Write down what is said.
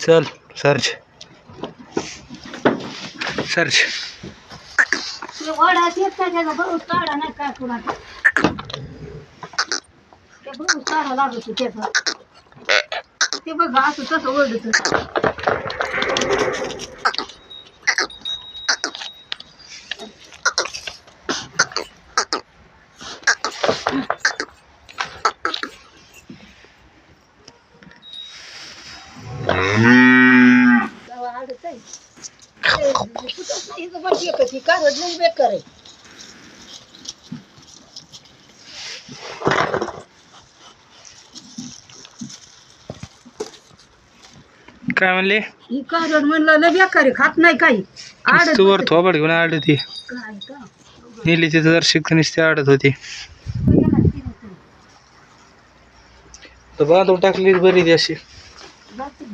चल search search ते वडात असं तसं ओरडत बरोबर काढा नाही काय कुणाचा ते बरोबर काढा लागत त्याचं ते बघा असं तसं ओढत बेकार आहे काय म्हणले कारण म्हणलं लय बेकार आहे खात नाही काही आडत तू वर बसते. थोबड घेऊन आडत ती काय का? नेली तिथं जर शिकत नुसती आडत होती तर बांधून टाकली बरी ती अशी जाते.